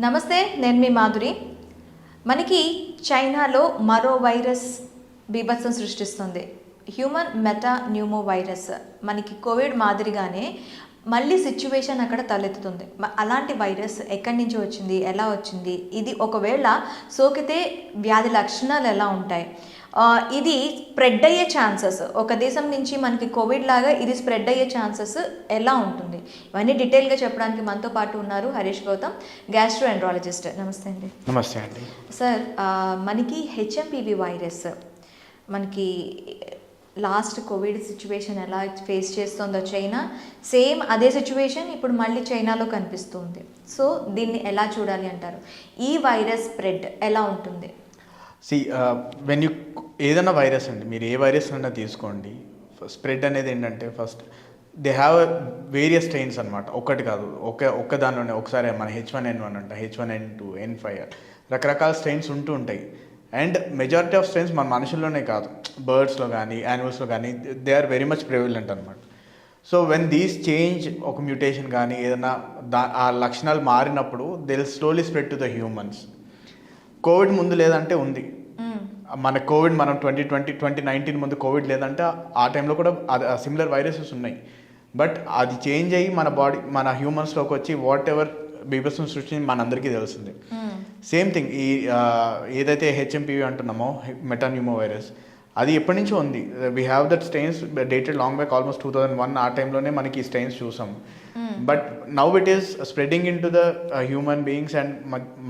నమస్తే నేను మీ మాధురి. మనకి చైనాలో మరో వైరస్ బీభత్సం సృష్టిస్తుంది. హ్యూమన్ మెటా న్యూమో వైరస్ మనకి కోవిడ్ మాదిరిగానే మళ్ళీ సిచ్యువేషన్ అక్కడ తలెత్తుతుంది. అలాంటి వైరస్ ఎక్కడి నుంచి వచ్చింది ఎలా వచ్చింది? ఇది ఒకవేళ సోకితే వ్యాధి లక్షణాలు ఎలా ఉంటాయి? ఇది స్ప్రెడ్ అయ్యే ఛాన్సెస్ ఒక దేశం నుంచి మనకి కోవిడ్ లాగా ఇది స్ప్రెడ్ అయ్యే ఛాన్సెస్ ఎలా ఉంటుంది? ఇవన్నీ డీటెయిల్గా చెప్పడానికి మనతో పాటు ఉన్నారు హరీష్ గౌతమ్ గ్యాస్ట్రో ఎండ్రాలజిస్ట్ నమస్తే అండి. నమస్తే అండి. సార్ మనకి హెచ్ఎంపివి వైరస్ మనకి లాస్ట్ కోవిడ్ సిచ్యువేషన్ ఎలా ఫేస్ చేస్తుందో చైనా సేమ్ అదే సిచ్యువేషన్ ఇప్పుడు మళ్ళీ చైనాలో కనిపిస్తుంది. సో దీన్ని ఎలా చూడాలి అంటారు? ఈ వైరస్ స్ప్రెడ్ ఎలా ఉంటుంది? సి వెన్ యూ ఏదైనా వైరస్ అండి మీరు ఏ వైరస్ అయినా తీసుకోండి. స్ప్రెడ్ అనేది ఏంటంటే first they have various strains అనమాట ఒకటి కాదు ఒక ఒక్క దానిలోనే ఒకసారి మన హెచ్ వన్ ఎన్ వన్ అంట H one N two N five రకరకాల స్ట్రెయిన్స్ ఉంటూ ఉంటాయి. అండ్ మెజారిటీ ఆఫ్ స్ట్రెయిన్స్ మన మనుషుల్లోనే కాదు. బర్డ్స్లో కానీ యానిమల్స్లో కానీ they are very much prevalent అనమాట సో వెన్ దీస్ చేంజ్ ఒక మ్యూటేషన్ కానీ ఏదైనా దా ఆ లక్షణాలు మారినప్పుడు they slowly spread to the humans Covid ముందు లేదంటే ఉంది. మన కోవిడ్ మనం ట్వంటీ ట్వంటీ ట్వంటీ నైన్టీన్ ముందు కోవిడ్ లేదంటే ఆ టైంలో కూడా సిమిలర్ వైరసెస్ ఉన్నాయి. బట్ అది చేంజ్ అయ్యి మన బాడీ మన హ్యూమన్స్లోకి వచ్చి వాట్ ఎవర్ బీభత్సం సృష్టించి మనందరికీ తెలిసింది మ్మ్. సేమ్ థింగ్ ఈ ఏదైతే హెచ్ఎంపీవీ అంటున్నామో మెటాన్యూమో వైరస్ అది ఎప్పటి నుంచో ఉంది. We have that stains dated long back almost two thousand one ఆ టైంలోనే మనకి ఈ స్టెయిన్స్ చూసాం. But now it is spreading into the human beings and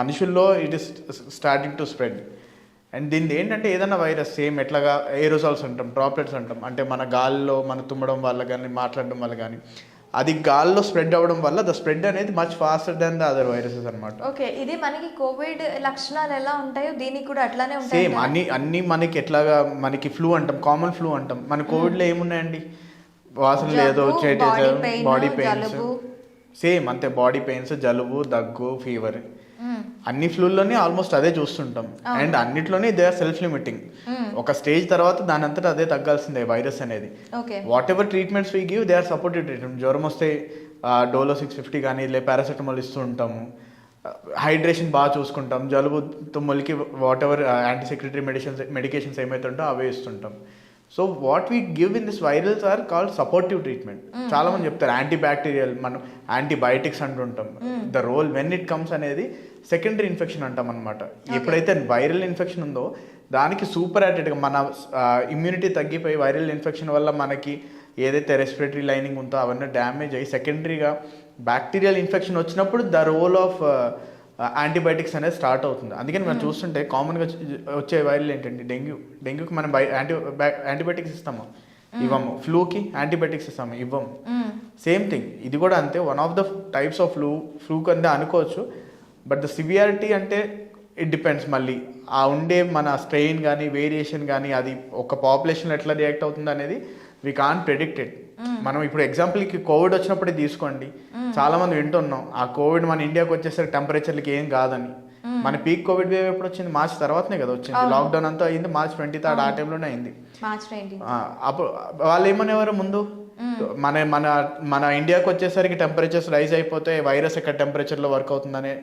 మనుషుల్లో it is starting to spread and దీన్ని ఏంటంటే ఏదైనా వైరస్ సేమ్ ఎట్లాగా ఏరోసాల్స్ అంటాం డ్రాప్లెట్స్ అంటాం అంటే మన గాల్లో మన తుమ్మడం వల్ల కానీ మాట్లాడడం వల్ల కానీ అది గాల్లో స్ప్రెడ్ అవ్వడం వల్ల ద స్ప్రెడ్ అనేది much faster than the other viruses అనమాట ఓకే ఇది మనకి కోవిడ్ లక్షణాలు ఎలా ఉంటాయో దీనికి కూడా అట్లానే ఉంటాయి సేమ్ అన్ని అన్ని మనకి ఎట్లాగా మనకి ఫ్లూ అంటాం కామన్ ఫ్లూ అంటాం. మన కోవిడ్లో ఏమున్నాయండి? వాసన లేదు బాడీ పెయిన్స్. సేమ్ అంతే బాడీ పెయిన్స్ జలుబు దగ్గు ఫీవర్. అన్ని ఫ్లూల్లోనే ఆల్మోస్ట్ అదే చూస్తుంటాం. అండ్ అన్నిట్లోనే దే ఆర్ సెల్ఫ్ లిమిటింగ్ ఒక స్టేజ్ తర్వాత దాని అంతటా అదే తగ్గాల్సిందే వైరస్ అనేది. Whatever treatments we give they are supportive treatment జ్వరం వస్తే డోలో సిక్స్ ఫిఫ్టీ కానీ లే పారాసెటమాల్ ఇస్తూ ఉంటాము. హైడ్రేషన్ బాగా చూసుకుంటాం. జలుబు తుమ్ములకి whatever anti secretory medicines medications ఏమైతే ఉంటో అవే ఇస్తుంటాం. So what we give in this virals are called supportive treatment చాలా మంది చెప్తారు యాంటీ బ్యాక్టీరియల్ మనం యాంటీబయాటిక్స్ అంటుంటాం. The role when it comes అనేది సెకండరీ ఇన్ఫెక్షన్ అంటాం అనమాట ఎప్పుడైతే వైరల్ ఇన్ఫెక్షన్ ఉందో దానికి సూపర్ యాటెడ్గా మన ఇమ్యూనిటీ తగ్గిపోయి వైరల్ ఇన్ఫెక్షన్ వల్ల మనకి ఏదైతే రెస్పిరేటరీ లైనింగ్ ఉందో అవన్నీ డ్యామేజ్ అయ్యి సెకండరీగా బ్యాక్టీరియల్ ఇన్ఫెక్షన్ వచ్చినప్పుడు ద రోల్ ఆఫ్ యాంటీబయాటిక్స్ అనేది స్టార్ట్ అవుతుంది. అందుకని మనం చూస్తుంటే కామన్గా వచ్చే వైరల్ ఏంటంటే డెంగ్యూ. డెంగ్యూకి మనం యాంటీ యాంటీబయాటిక్స్ ఇస్తాము. ఇవ్వము. ఫ్లూకి యాంటీబయాటిక్స్ ఇస్తాము. ఇవ్వము. సేమ్ థింగ్ ఇది కూడా అంతే. One of the types of flu flu కింద అనుకోవచ్చు. బట్ ద సివియారిటీ అంటే ఇట్ డిపెండ్స్ మళ్ళీ. ఆ ఉండే మన స్ట్రెయిన్ కానీ వేరియేషన్ కానీ అది ఒక పాపులేషన్ ఎట్లా రియాక్ట్ అవుతుంది అనేది వీ కాన్ ప్రెడిక్టెడ్ మనం ఇప్పుడు ఎగ్జాంపుల్కి కోవిడ్ వచ్చినప్పుడే తీసుకోండి. చాలా మంది వింటున్నాం ఆ కోవిడ్ మన ఇండియాకి వచ్చేసరికి టెంపరేచర్లకి ఏం కాదని. మన పీక్ కోవిడ్ వేవ్ ఎప్పుడు వచ్చింది? మార్చ్ తర్వాతనే కదా వచ్చింది. లాక్డౌన్ అంతా అయింది మార్చ్ ట్వంటీ థర్డ్ ఆ టైంలోనే అయింది. అప్పుడు వాళ్ళు ఏమనేవారు ముందు? మన మన మన ఇండియాకి వచ్చేసరికి టెంపరేచర్స్ రైజ్ అయిపోతే వైరస్ ఎక్కడ టెంపరేచర్లో వర్క్ అవుతుందనే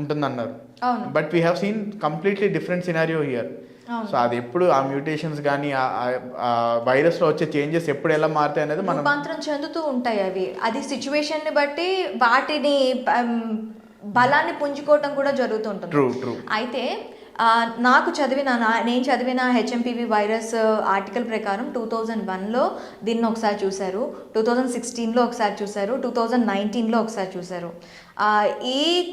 ఉంటుందన్నారు. But we have seen completely different scenario here. So అది ఎప్పుడు ఆ మ్యూటేషన్స్ కానీ ఆ వైరస్లో వచ్చే చేంజెస్ ఎప్పుడు ఎలా మారుతాయి అనేది మనం రూపాంతరం చెందుతూ ఉంటాయి అవి. అది సిచ్యువేషన్ని బట్టి వాటిని బలాన్ని పుంజుకోవటం కూడా జరుగుతుంటుంది. అయితే నాకు చదివిన నా- నేను చదివిన హెచ్ఎంపివి వైరస్ ఆర్టికల్ ప్రకారం టూ థౌజండ్ వన్లో దీన్ని ఒకసారి చూశారు. టూ థౌజండ్ సిక్స్టీన్లో ఒకసారి చూశారు. టూ థౌజండ్ నైన్టీన్లో ఒకసారి చూశారు. ఈ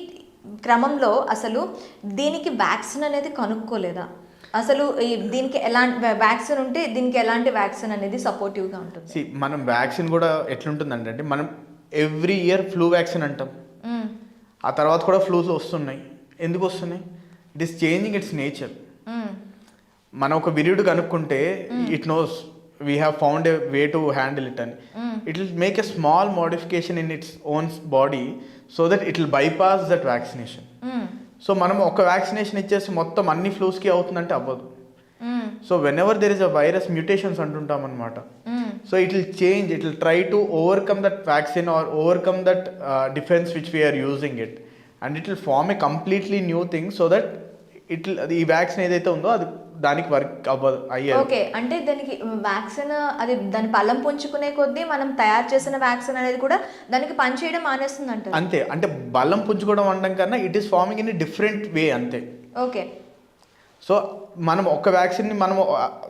క్రమంలో అసలు దీనికి వ్యాక్సిన్ అనేది కనుక్కోలేదా? అసలు ఈ దీనికి ఎలాంటి వ్యాక్సిన్ ఉంటే దీనికి ఎలాంటి వ్యాక్సిన్ అనేది సపోర్టివ్గా ఉంటుంది? మనం వ్యాక్సిన్ కూడా ఎట్లుంటుందంటే అంటే మనం ఎవ్రీ ఇయర్ ఫ్లూ వ్యాక్సిన్ అంటాం. ఆ తర్వాత కూడా ఫ్లూస్ వస్తున్నాయి. ఎందుకు వస్తున్నాయి? It is changing its nature. మనం ఒక విరుడు కనుక్కుంటే it knows we have found a way to handle it అని it will make a small modification in its own body so that it will bypass that vaccination. So మనం ఒక vaccination ఇచ్చేసి మొత్తం అన్ని ఫ్లూస్కి అవుతుందంటే అవ్వదు. So whenever there is a virus mutations అంటుంటాం అనమాట. So it will change it will try to overcome that vaccine or overcome that defence which we are using it and it will form a completely new thing so that it ఈ vaccine ఏదైతే ఉందో అది దానికి work అవ్వదు అయ్యేది. Okay అంటే దానికి vaccine అది దాని బలం పుంజుకునే కొద్దీ మనం తయారు చేసిన వ్యాక్సిన్ అనేది కూడా దానికి పనిచేయడం మానేస్తుంది అంటారు అంతే అంటే బలం పుంజుకోవడం అనడం కన్నా it is forming in different way అంతే. ఓకే సో మనం ఒక వ్యాక్సిన్ని మనం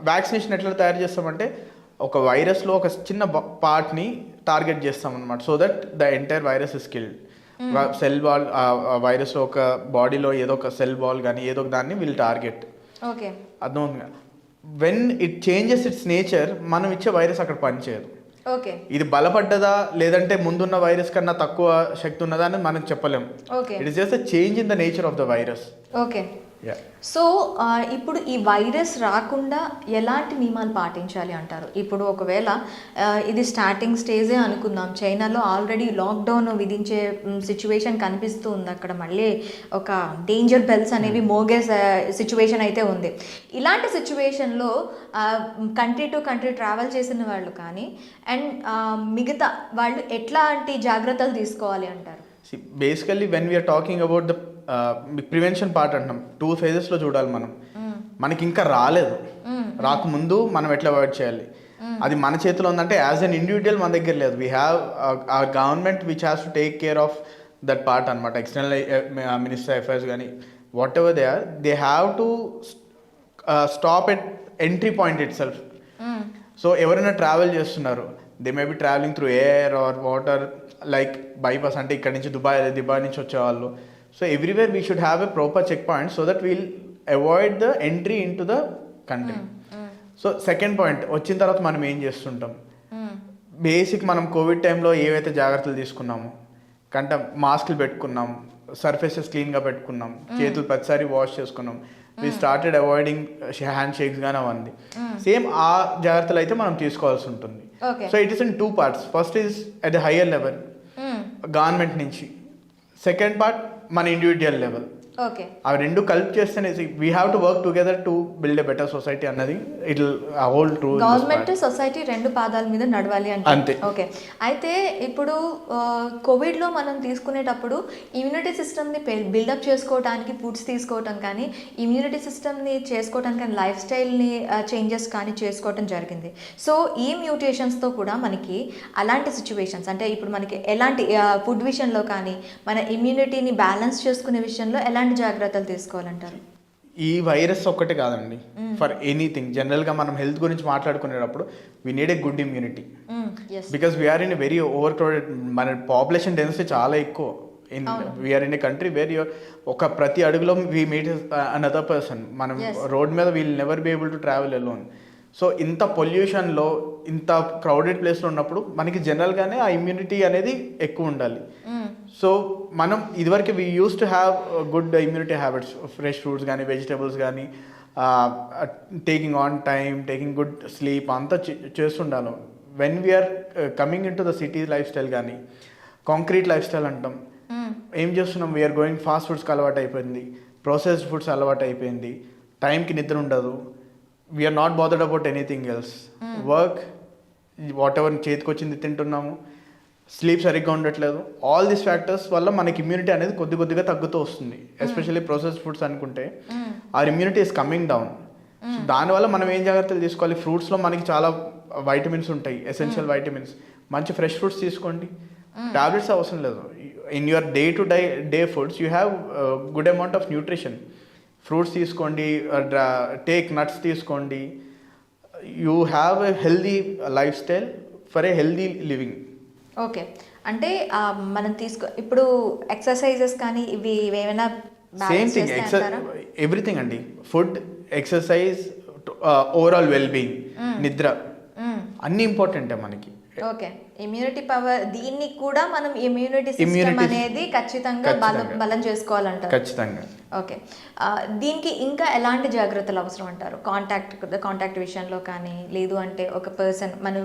వ్యాక్సినేషన్ ఎట్లా తయారు చేస్తామంటే ఒక వైరస్లో ఒక చిన్న పార్ట్ని టార్గెట్ చేస్తాం అనమాట so that the entire virus is killed cell wall వైరస్లో ఒక బాడీలో ఏదో ఒక సెల్ బాల్ కానీ ఏదో ఒక దాన్ని విల్ టార్గెట్ ఓకే. అర్థమవుతుంది when it changes its nature మనం ఇచ్చే వైరస్ అక్కడ పనిచేయదు. ఓకే. ఇది బలపడ్డదా లేదంటే ముందున్న వైరస్ కన్నా తక్కువ శక్తి ఉన్నదా అని మనం చెప్పలేం. Okay. It is just change in the nature of the virus okay. So ఇప్పుడు ఈ వైరస్ రాకుండా ఎలాంటి నియమాలు పాటించాలి అంటారు? ఇప్పుడు ఒకవేళ ఇది స్టార్టింగ్ స్టేజే అనుకుందాం. చైనాలో ఆల్రెడీ లాక్డౌన్ విధించే సిచ్యువేషన్ కనిపిస్తూ ఉంది. అక్కడ మళ్ళీ ఒక డేంజర్ బెల్స్ అనేవి మోగే సిచ్యువేషన్ అయితే ఉంది. ఇలాంటి సిచ్యువేషన్లో కంట్రీ టు కంట్రీ ట్రావెల్ చేసిన వాళ్ళు కానీ అండ్ మిగతా వాళ్ళు ఎట్లాంటి జాగ్రత్తలు తీసుకోవాలి అంటారు? Basically when we are talking about the prevention part అంటున్నాం. టూ ఫేజెస్లో చూడాలి మనం. మనకి ఇంకా రాలేదు. రాకముందు మనం ఎట్లా అవాయిడ్ చేయాలి? అది మన చేతిలో ఉందంటే యాజ్ అన్ ఇండివిజువల్ మన దగ్గర లేదు. We have a government which has to take care of that part అనమాట ఎక్స్టర్నల్ మినిస్టర్ అఫైర్స్ కానీ whatever they are they have to stop at entry point itself so ఎవరైనా ట్రావెల్ చేస్తున్నారు they may be travelling through air or water like bypass అంటే ఇక్కడ నుంచి Dubai Dubai నుంచి వచ్చేవాళ్ళు. So everywhere we should have a proper check point so that we'll avoid the entry into the country so second point వచ్చిన తర్వాత మనం ఏం చేస్తుంటాం? బేసిక్ మనం కోవిడ్ టైంలో ఏవైతే జాగ్రత్తలు తీసుకున్నామో కంట మాస్క్లు పెట్టుకున్నాం సర్ఫేసెస్ క్లీన్గా పెట్టుకున్నాం చేతులు ప్రతిసారి వాష్ చేసుకున్నాం. We started avoiding handshakes కానీ అవన్నీ సేమ్ ఆ జాగ్రత్తలు అయితే మనం తీసుకోవాల్సి ఉంటుంది. So it is in two parts first is at the higher level government నుంచి. సెకండ్ పార్ట్ మన ఇండివిజువల్ లెవెల్ ఓకే అవి రెండు కలిపి చేస్తేనే we have to work together to build a better society అన్నది it whole true government society రెండు పాదాల మీద నడవాలి అంటే. అంతే. ఓకే. అయితే ఇప్పుడు ఆ, కోవిడ్లో మనం తీసుకునేటప్పుడు ఇమ్యూనిటీ సిస్టమ్ని బిల్డప్ చేసుకోవడానికి ఫుడ్స్ తీసుకోవటం కానీ ఇమ్యూనిటీ సిస్టమ్ని చేసుకోవటానికి కానీ లైఫ్ స్టైల్ని చేంజెస్ కానీ చేసుకోవటం జరిగింది. సో ఈ మ్యూటేషన్స్తో కూడా మనకి అలాంటి సిచ్యువేషన్స్ అంటే ఇప్పుడు మనకి ఎలాంటి ఫుడ్ విషయంలో కానీ మన ఇమ్యూనిటీని బ్యాలెన్స్ చేసుకునే విషయంలో ఎలాంటి జాగ్రత్తలు తీసుకోవాలంటారు? ఈ వైరస్ ఒక్కటే కాదండి. For anything. జనరల్గా మనం హెల్త్ గురించి మాట్లాడుకునేటప్పుడు we need a good immunity because we are in very overcrowded మన పాపులేషన్ డెన్సిటీ చాలా ఎక్కువ. In we are in a country where your ఒక ప్రతి అడుగులో వీ మీట్ అనదర్ పర్సన్ మనం. రోడ్ మీద we'll never be able to travel alone so ఇంత పొల్యూషన్లో ఇంత క్రౌడెడ్ ప్లేస్లో ఉన్నప్పుడు మనకి జనరల్గానే ఆ ఇమ్యూనిటీ అనేది ఎక్కువ ఉండాలి. సో మనం ఇదివరకు we use to have good immunity habits fresh fruits కానీ వెజిటేబుల్స్ కానీ taking on time taking good sleep అంతా చేస్తుండాలి when we are coming into the city lifestyle కానీ కాంక్రీట్ లైఫ్ స్టైల్ అంటాం. ఏం చేస్తున్నాం? వీఆర్ గోయింగ్ ఫాస్ట్ ఫుడ్స్కి అలవాటు అయిపోయింది. ప్రాసెస్డ్ ఫుడ్స్ అలవాటు అయిపోయింది. టైంకి నిద్ర ఉండదు. We are not bothered about anything else work whatever చేతికి వచ్చింది తింటున్నాము. స్లీప్ సరిగ్గా ఉండట్లేదు. ఆల్ దీస్ ఫ్యాక్టర్స్ వల్ల మనకి ఇమ్యూనిటీ అనేది కొద్ది కొద్దిగా తగ్గుతూ వస్తుంది. ఎస్పెషల్లీ ప్రాసెస్ ఫుడ్స్ అనుకుంటే. ఆ ఇమ్యూనిటీ ఇస్ కమింగ్ డౌన్ దానివల్ల మనం ఏం జాగ్రత్తలు తీసుకోవాలి? ఫ్రూట్స్లో మనకి చాలా వైటమిన్స్ ఉంటాయి. ఎసెన్షియల్ వైటమిన్స్ మంచి ఫ్రెష్ ఫ్రూట్స్ తీసుకోండి. టాబ్లెట్స్ అవసరం లేదు. In your day to day day foods you have good amount of nutrition fruits తీసుకోండి టేక్ నట్స్ తీసుకోండి. You have a healthy lifestyle for a healthy living okay. అంటే మనం తీసుకో ఇప్పుడు ఎక్సర్సైజెస్ కానీ ఇవి ఏమైనా సేమ్ థింగ్? ఎవ్రీథింగ్ అండి. Food exercise overall well being నిద్ర. అన్నీ ఇంపార్టెంటే మనకి. ఓకే. ఇమ్యూనిటీ పవర్ దీన్ని కూడా మనం ఇమ్యూనిటీ సిస్టమ్ అనేది ఖచ్చితంగా బలం. బలం చేసుకోవాలంటారు. ఖచ్చితంగా. ఓకే. దీనికి ఇంకా ఎలాంటి జాగ్రత్తలు అవసరం అంటారు? కాంటాక్ట్ కాంటాక్ట్ విషయంలో కానీ లేదు అంటే ఒక పర్సన్ మనం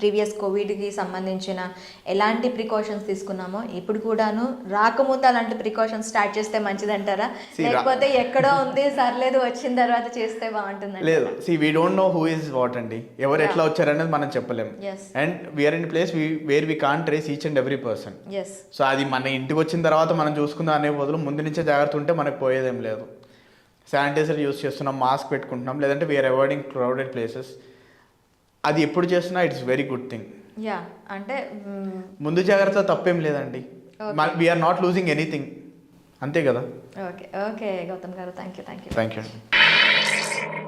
ప్రీవియస్ కోవిడ్కి సంబంధించిన ఎలాంటి ప్రికాషన్స్ తీసుకున్నామో ఇప్పుడు కూడాను రాకముందు అలాంటి ప్రికాషన్స్ స్టార్ట్ చేస్తే మంచిదంటారా? లేకపోతే ఎక్కడో ఉంది సర్లేదు వచ్చిన తర్వాత చేస్తే బాగుంటుంది లేదు. See we don't know who is what అండి. ఎవరు ఎట్లా వచ్చారనేది మనం చెప్పలేం. Yes. And we are in certain place we where we can trace each and every person so అది మన ఇంటికి వచ్చిన తర్వాత మనం చూసుకుందాం అనే బదులు ముందు నుంచే జాగ్రత్త ఉంటే మనకు పోయేదేం లేదు. శానిటైజర్ యూస్ చేస్తున్నాం మాస్క్ పెట్టుకుంటున్నాం లేదంటే వీఆర్ అవాయిడింగ్ క్రౌడెడ్ ప్లేసెస్ అది ఎప్పుడు చేస్తున్నా it's very good thing yeah అంటే మ్, ముందు జాగ్రత్త తప్పేం లేదండి. వీఆర్ నాట్ లూజింగ్ ఎనీథింగ్ అంతే కదా? Okay okay Gautam garu thank you thank you thank you